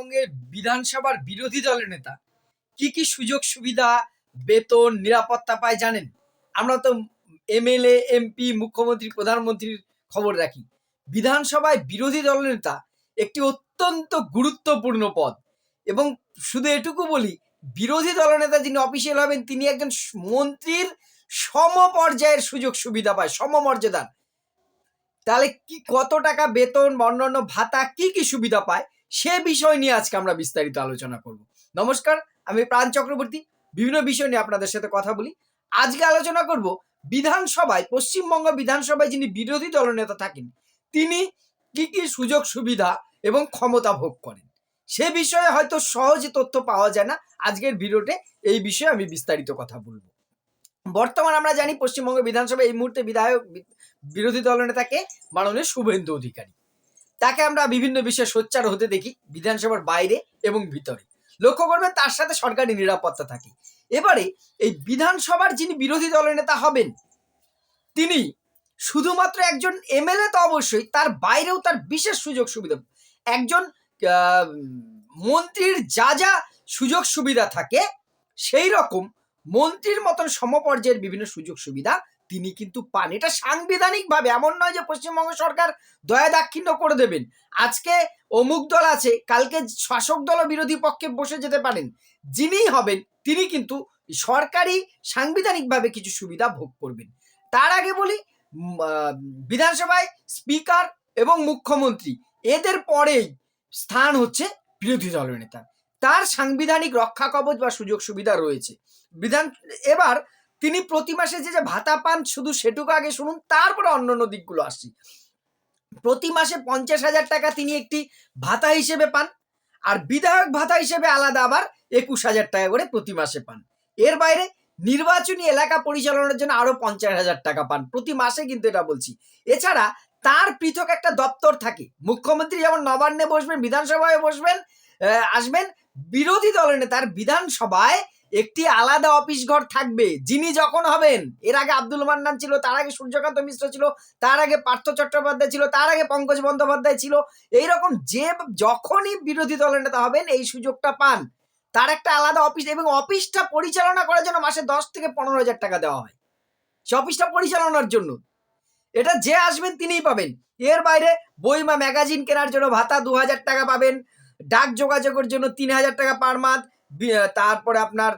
পশ্চিমবঙ্গের বিধানসভার বিরোধী দলের নেতা। কি কি সুযোগ সুবিধা, বেতন, নিরাপত্তা পায় জানেন? আমরা তো এমএলএ এমপি মুখ্যমন্ত্রী, প্রধানমন্ত্রীর খবর রাখি। বিধানসভায় বিরোধী দলের নেতা একটি অত্যন্ত গুরুত্বপূর্ণ পদ। এবং শুধু এটুকু বলি, বিরোধী দলনেতা যিনি অফিসিয়াল হবেন, তিনি একজন মন্ত্রীর সমপর্যায়ের সুযোগ সুবিধা পায়, সমমর্যাদার। তাহলে কি কত টাকা বেতন অন্যান্য ভাতা, কি কি সুবিধা পায়? সে বিষয় নিয়ে আজকে আমরা বিস্তারিত আলোচনা করব। নমস্কার, আমি প্রাণ চক্রবর্তী। বিভিন্ন বিষয় নিয়ে আপনাদের সাথে কথা বলি। আজকে আলোচনা করব বিধানসভায়, পশ্চিমবঙ্গ বিধানসভায় যিনি বিরোধী দলনেতা থাকেন, তিনি কি কি সুযোগ সুবিধা এবং ক্ষমতা ভোগ করেন? সে বিষয়ে হয়তো সহজে তথ্য পাওয়া যায় না। আজকের ভিডিওতে এই বিষয়ে আমি বিস্তারিত কথা বলব। বর্তমান আমরা জানি পশ্চিমবঙ্গ বিধানসভায় এই মুহূর্তে বিধায়ক বিরোধী দলনেতাকে মাননীয় শুভেন্দু অধিকারী। তাকে আমরা বিভিন্ন বিষয়ে সোচ্চার হতে দেখি বিধানসভার বাইরে এবং ভিতরে। লক্ষ্য করবেন তার সাথে সরকারি নিরাপত্তা থাকে। এবারে এই বিধানসভার যিনি বিরোধী দলের নেতা হবেন, তিনি শুধুমাত্র একজন এমএলএ তো অবশ্যই, তার বাইরেও তার বিশেষ সুযোগ সুবিধা, একজন মন্ত্রীর যা যা সুযোগ সুবিধা থাকে, সেই রকম মন্ত্রীর মতন সমপর্যায়ের বিভিন্ন সুযোগ সুবিধা তিনি কিন্তু পান। এটা সাংবিধানিকভাবে, এমন নয় যে পশ্চিমবঙ্গ সরকার দয়া দাক্ষিণ্য করে দেবেন। আজকে অমুক দল আছে, কালকে শাসক দল বিরোধী পক্ষে বসে যেতে পারেন। যিনিই হবেন, তিনি কিন্তু সরকারি সাংবিধানিকভাবে কিছু সুবিধা ভোগ করবেন। তার আগে বলি বিধানসভায় স্পিকার এবং মুখ্যমন্ত্রী, এদের পরেই স্থান হচ্ছে বিরোধী দলের নেতা তার সাংবিধানিক রক্ষা কবচ বা সুযোগ সুবিধা রয়েছে। বিধান, এবার তিনি প্রতি মাসে যে যে ভাতা পান, শুধু সেটুকু আগে শুনুন, তারপরে অন্যান্য দিকগুলো আসছি। প্রতি মাসে পঞ্চাশ হাজার টাকা তিনি একটি ভাতা হিসেবে পান, আর বিধায়ক ভাতা হিসেবে আলাদা আবার একুশ হাজার টাকা করে প্রতি মাসে পান। এর বাইরে নির্বাচনী এলাকা পরিচালনার জন্য আরও পঞ্চাশ হাজার টাকা পান, প্রতি মাসে কিন্তু এটা বলছি। এছাড়া তার পৃথক একটা দপ্তর থাকে, মুখ্যমন্ত্রী যেমন নবান্নে বসবেন, বিধানসভায় বসবেন আসবেন, বিরোধী দলের নেতার বিধানসভায় একটি আলাদা অফিস ঘর থাকবে। যিনি যখন হবেন, এর আগে আব্দুল মান্নান ছিল, তার আগে সূর্যকান্ত মিশ্র ছিল, তার আগে পার্থ চট্টোপাধ্যায় ছিল, তার আগে পঙ্কজ বন্দ্যোপাধ্যায় ছিল, এইরকম যে যখনই বিরোধী দলের নেতা হবেন, এই সুযোগটা পান। তার একটা আলাদা অফিস এবং অফিসটা পরিচালনা করার জন্য মাসে দশ থেকে পনেরো হাজার টাকা দেওয়া হয়। সে অফিসটা পরিচালনার জন্য। এটা যে আসবেন তিনিই পাবেন। এর বাইরে বই বা ম্যাগাজিন কেনার জন্য ভাতা দু হাজার টাকা পাবেন, ডাক যোগাযোগের জন্য তিন হাজার টাকা পার মান্থ তারপরে আপনার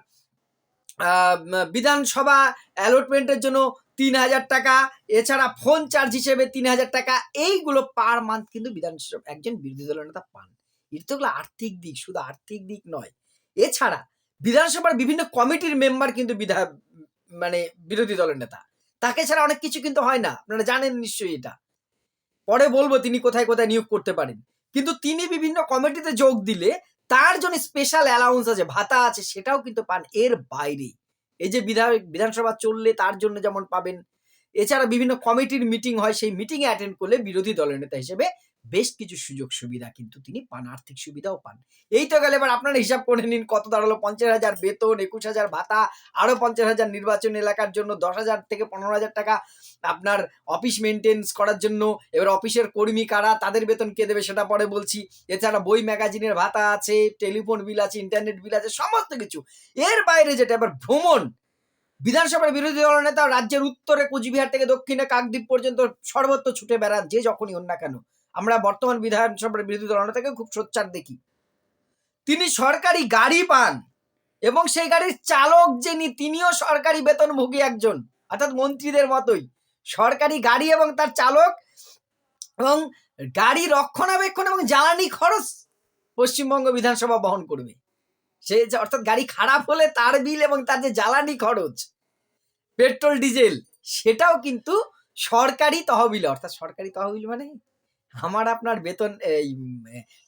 বিধানসভা অ্যালটমেন্টের জন্য তিন হাজার টাকা, এছাড়া ফোন চার্জ হিসেবে তিন হাজার টাকা, এইগুলো পার মান্থ কিন্তু বিধানসভা, একজন বিরোধী দলের নেতা পান। এটা তো আর্থিক দিক, শুধু আর্থিক দিক নয়। এছাড়া বিধানসভার বিভিন্ন কমিটির মেম্বার কিন্তু বিধা মানে বিরোধী দলের নেতা। তাকে ছাড়া অনেক কিছু কিন্তু হয় না, আপনারা জানেন নিশ্চয়ই এটা। পরে বলব তিনি কোথায় কোথায় নিয়োগ করতে পারেন। কিন্তু তিনি বিভিন্ন কমিটিতে যোগ দিলে তার জন্য স্পেশাল অ্যালাউন্স আছে, ভাতা আছে, সেটাও কিন্তু পান এর বাইরে এই যে বিধায়ক, বিধানসভা চললে তার জন্য যেমন পাবেন এছাড়া বিভিন্ন কমিটির মিটিং হয়, সেই মিটিংয়ে অ্যাটেন্ড করলে বিরোধী দলের নেতা হিসেবে বেশ কিছু সুযোগ সুবিধা কিন্তু তিনি পান, আর্থিক সুবিধাও পান। এই তো গেলে, এবার আপনারা হিসাব করে নিন কত দাঁড়াল, পঞ্চাশ হাজার বেতন, একুশ হাজার ভাতা, আরও পঞ্চাশ হাজার নির্বাচন এলাকার জন্য দশ হাজার থেকে পনেরো হাজার টাকা আপনার অফিস মেনটেন্স করার জন্য, এবার অফিসের কর্মী কারা, তাদের বেতন কে দেবে সেটা পরে বলছি। এছাড়া বই ম্যাগাজিনের ভাতা আছে, টেলিফোন বিল আছে ইন্টারনেট বিল আছে, সমস্ত কিছু। এর বাইরে যেটা, এবার ভ্রমণ। বিধানসভার বিরোধী দল নেতা রাজ্যের উত্তরে কুচবিহার থেকে দক্ষিণে কাকদ্বীপ পর্যন্ত সর্বত্র ছুটে বেড়ান, যে যখনই হন না কেন। আমরা বর্তমান বিধানসভার বিরোধী দল নেতাকে খুব সোচ্চার দেখি। তিনি সরকারি গাড়ি পান এবং সেই গাড়ির চালক যিনি, তিনিও সরকারি বেতনভোগী একজন, অর্থাৎ মন্ত্রীদের মতোই। সরকারি গাড়ি এবং তার চালক এবং গাড়ি রক্ষণাবেক্ষণ এবং জ্বালানি খরচ পশ্চিমবঙ্গ বিধানসভা বহন করবে। সে যে অর্থাৎ গাড়ি খারাপ হলে তার বিল এবং তার যে জ্বালানি খরচ, পেট্রোল, ডিজেল, সেটাও কিন্তু সরকারি তহবিল, অর্থাৎ সরকারি তহবিল মানে আমার আপনার বেতন, এই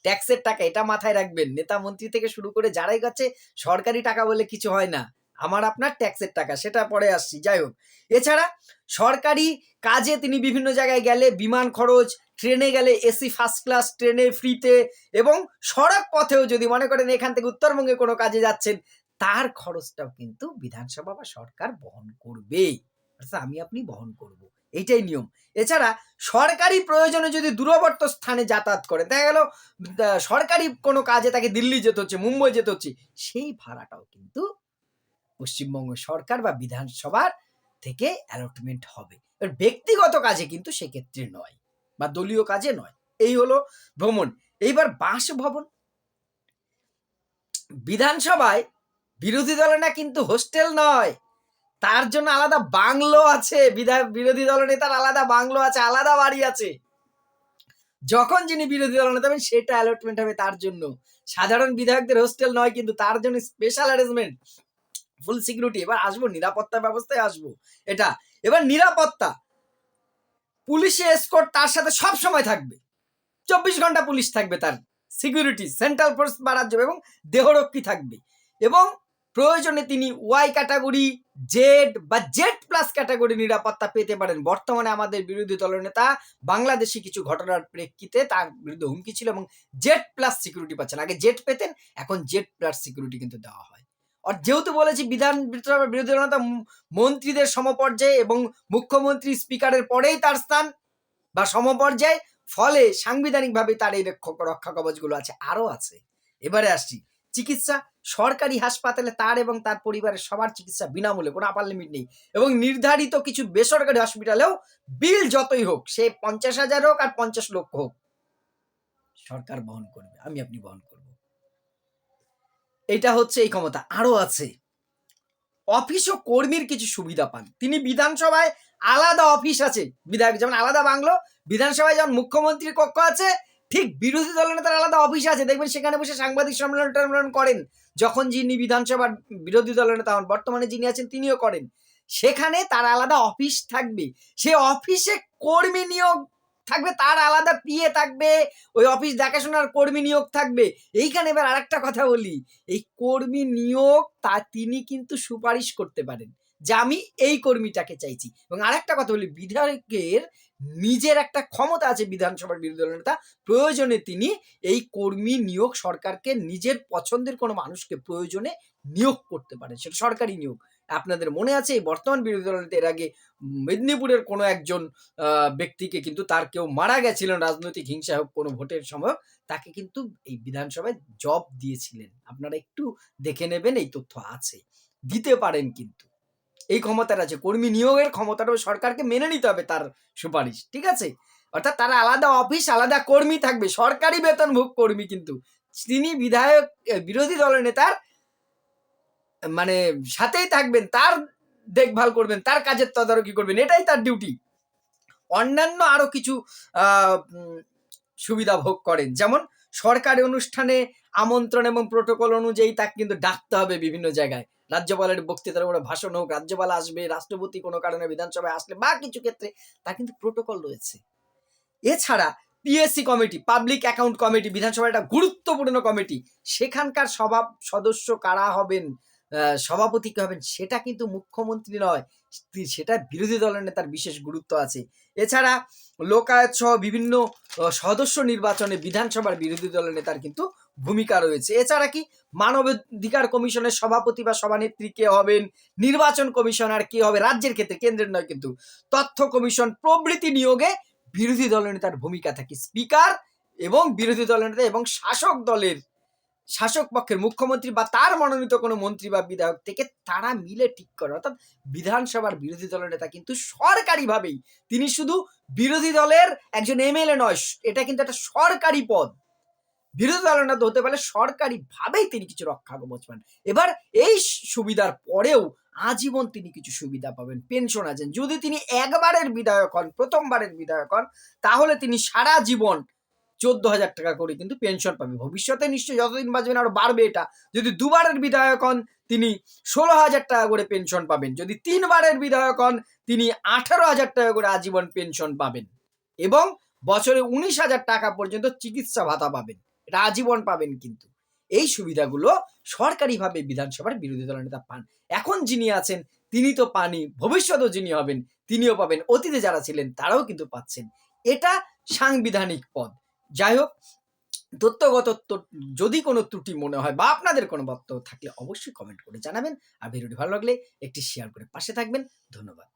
ট্যাক্সের টাকা, এটা মাথায় রাখবেন। নেতা মন্ত্রী থেকে শুরু করে যারাই কাছে সরকারি টাকা বলে কিছু হয় না। আমার আপনার ট্যাক্সের টাকা, সেটা পরে আসছি, যাই হোক। এছাড়া সরকারি কাজে তিনি বিভিন্ন জায়গায় গেলে বিমান খরচ ট্রেনে গেলে এসি ফার্স্ট ক্লাস ট্রেনে ফ্রিতে এবং সড়ক পথেও যদি মনে করেন এখান থেকে উত্তরবঙ্গে কোনো কাজে যাচ্ছেন, তার খরচটাও কিন্তু বিধানসভা বা সরকার বহন করবে অর্থাৎ আমি আপনি বহন করব। এইটাই নিয়ম। এছাড়া সরকারি প্রয়োজনে যদি দূরবর্ত স্থানে যাতায়াত করে দেখা গেল সরকারি কোনো কাজে তাকে দিল্লি যেতে হচ্ছে, মুম্বই যেতে হচ্ছে, সেই ভাড়াটাও কিন্তু পশ্চিমবঙ্গ সরকার বা বিধানসভার থেকে অ্যালটমেন্ট হবে। এবার ব্যক্তিগত কাজে কিন্তু সেক্ষেত্রে নয়। বা দলীয় কাজে নয়। এই হলো ভ্রমণ। এইবার বাসভবন। বিধানসভায় বিরোধী দলে না কিন্তু হোস্টেল নয়। তার জন্য আলাদা বাংলো আছে। বিরোধী দল নেতার আলাদা বাংলো আছে, আলাদা বাড়ি আছে। যখন যিনি বিরোধী দল নেতা সেটা অ্যালটমেন্ট হবে তার জন্য। সাধারণ বিধায়কদের হোস্টেল নয়, কিন্তু তার জন্য স্পেশাল অ্যারেঞ্জমেন্ট ফুল সিকিউরিটি এবার আসব, নিরাপত্তা ব্যবস্থায় আসব। এটা। এবার নিরাপত্তা। পুলিশে এসকোর্ট তার সাথে সব সময় থাকবে। চব্বিশ ঘণ্টা পুলিশ থাকবে তার। সিকিউরিটি সেন্ট্রাল ফোর্স বাড়ার জন্য এবং দেহরক্ষী থাকবে। এবং প্রয়োজনে তিনি ওয়াই ক্যাটাগরি জেড বা জেড প্লাস ক্যাটাগরি নিরাপত্তা পেতে পারেন। বর্তমানে আমাদের বিরোধী দলনেতা বাংলাদেশি কিছু ঘটনার প্রেক্ষিতে তার বিরুদ্ধে হুমকি ছিল এবং জেড প্লাস সিকিউরিটি পাচ্ছেন। আগে জেড পেতেন, এখন জেড প্লাস সিকিউরিটি কিন্তু দেওয়া হয়। যেহেতু বলেছি বিধান বিরোধী দলনেতা মন্ত্রীদের সমপর্যায়ে এবং মুখ্যমন্ত্রী স্পিকারের পরেই তার স্থান বা সমপর্যায়ে, ফলে সাংবিধানিকভাবে তার এই রক্ষা কবচগুলো আছে, আরও আছে। এবারে আসছি। চিকিৎসা, সরকারি হাসপাতালে তার এবং তার পরিবারের সবার চিকিৎসা বিনামূল্যে, কোনো আপার লিমিট নেই। এবং নির্ধারিত কিছু বেসরকারি হসপিটালেও বিল যতই হোক, সে পঞ্চাশ হাজার হোক আর পঞ্চাশ লক্ষ হোক, সরকার বহন করবে, আমি আপনি বহন করব। এটা হচ্ছে এই ক্ষমতা। আরও আছে। অফিস ও কর্মীর কিছু সুবিধা পান। তিনি বিধানসভায় আলাদা অফিস আছে। বিধায়ক যেমন আলাদা বাংলো, বিধানসভায় যেমন মুখ্যমন্ত্রীর কক্ষ আছে, ঠিক বিরোধী দলনেতার আলাদা অফিস আছে। দেখবেন সেখানে বসে সাংবাদিক সম্মেলন টম্মেলন করেন। যখন যিনি বিধানসভার বিরোধী দলনেতা হন, বর্তমানে যিনি আছেন তিনিও করেন। সেখানে তার আলাদা অফিস থাকবে। সে অফিসে কর্মী নিয়োগ থাকবে, তার আলাদা পিএ থাকবে, ওই অফিস দেখাশোনার কর্মী নিয়োগ থাকবে। এইখানে এবার আরেকটা কথা বলি, এই কর্মী নিয়োগ তা তিনি কিন্তু সুপারিশ করতে পারেন। যে আমি এই কর্মীটাকে চাইছি। এবং আরেকটা কথা বলি, বিধায়কের নিজের একটা ক্ষমতা আছে বিধানসভার বিরোধী দলের নেতা, প্রয়োজনে তিনি এই কর্মী নিয়োগ সরকারকে নিজের পছন্দের কোনো মানুষকে প্রয়োজনে নিয়োগ করতে পারেন। সেটা সরকারি নিয়োগ। আপনাদের মনে আছে বর্তমান বিরোধী দল এর আগে মেদিনীপুরের কোনো একজন ব্যক্তিকে কিন্তু তার কেউ মারা গেছিলেন রাজনৈতিক হিংসা হোক কোনো ভোটের সময়, তাকে কিন্তু এই বিধানসভায় জব দিয়েছিলেন। আপনারা একটু দেখে নেবেন এই তথ্য আছে। দিতে পারেন কিন্তু। এই ক্ষমতাটা আছে। কর্মী নিয়োগের ক্ষমতাটাও সরকারকে মেনে নিতে হবে তার সুপারিশ, ঠিক আছে? অর্থাৎ তারা আলাদা অফিস, আলাদা কর্মী থাকবে। সরকারি বেতনভোগ কর্মী কিন্তু। তিনি বিধায়ক বিরোধী দলের নেতার মানে সাথেই থাকবেন, তার দেখভাল করবেন, তার কাজের তদারকি করবেন, এটাই তার ডিউটি অন্যান্য আরও কিছু সুবিধা ভোগ করেন। যেমন সরকারি অনুষ্ঠানে আমন্ত্রণ এবং প্রোটোকল অনুযায়ী তাকে কিন্তু ডাকতে হবে বিভিন্ন জায়গায়। রাজ্যপালের বক্তৃতার উপরে ভাষণ হোক, রাজ্যপাল আসবে, রাষ্ট্রপতি কোনো কারণে বিধানসভায় আসলে বা কিছু ক্ষেত্রে তার কিন্তু প্রোটোকল রয়েছে। এছাড়া PSC committee public account committee বিধানসভার একটা গুরুত্বপূর্ণ কমিটি সেখানকার সভা সদস্য কারা হবেন? সভাপতি কে হবেন সেটা কিন্তু মুখ্যমন্ত্রী নয়। সেটা বিরোধী দলের নেতার বিশেষ গুরুত্ব আছে। এছাড়া লোকায়ত সহ বিভিন্ন সদস্য নির্বাচনে বিধানসভার বিরোধী দলের নেতার কিন্তু ভূমিকা রয়েছে। এছাড়া কি মানবাধিকার কমিশনের সভাপতি বা সভানেত্রী কে হবেন? নির্বাচন কমিশনার কে হবে? রাজ্যের ক্ষেত্রে কেন্দ্রের নয় কিন্তু তথ্য কমিশন প্রভৃতি নিয়োগে বিরোধী দলের নেতার ভূমিকা থাকে। স্পিকার এবং বিরোধী দলের নেতা এবং শাসক দলের শাসক পক্ষের মুখ্যমন্ত্রী বা তার মনোনীত কোনো মন্ত্রী বা বিধায়ক থেকে তারা মিলে ঠিক করে। অর্থাৎ বিধানসভার বিরোধী দলের নেতা কিন্তু সরকারিভাবেই, তিনি শুধু বিরোধী দলের একজন এমএলএ নয়, এটা কিন্তু একটা সরকারি পদ। বিরোধী দলের নেতা হতে পারে সরকারিভাবেই তিনি কিছু রক্ষা কবচ পান। এবার এই সুবিধার পরেও আজীবন তিনি কিছু সুবিধা পাবেন, পেনশন আছেন। যদি তিনি একবারের বিধায়ক হন, প্রথমবারের বিধায়ক হন, তাহলে তিনি সারা জীবন চোদ্দ হাজার টাকা করে কিন্তু পেনশন পাবে। ভবিষ্যতে নিশ্চয়ই যতদিন বাঁচবেন আরও বাড়বে এটা। যদি দুবারের বিধায়ক হন, তিনি ষোলো হাজার টাকা করে পেনশন পাবেন। যদি তিনবারের বিধায়ক হন, তিনি আঠারো হাজার টাকা করে আজীবন পেনশন পাবেন। এবং বছরে উনিশ হাজার টাকা পর্যন্ত চিকিৎসা ভাতা পাবেন। এটা আজীবন পাবেন কিন্তু। এই সুবিধাগুলো সরকারিভাবে বিধানসভার বিরোধী দলের নেতা পান। এখন যিনি আছেন, তিনি তো পানি ভবিষ্যতেও যিনি হবেন, তিনিও পাবেন। অতীতে যারা ছিলেন, তারাও কিন্তু পাচ্ছেন। এটা সাংবিধানিক পদ। যাই হোক তথ্যগত যদি কোনো ত্রুটি মনে হয় বা আপনাদের কোনো বক্তব্য থাকলে অবশ্যই কমেন্ট করে জানাবেন। আর ভিডিওটি ভালো লাগলে একটি শেয়ার করে পাশে থাকবেন। ধন্যবাদ।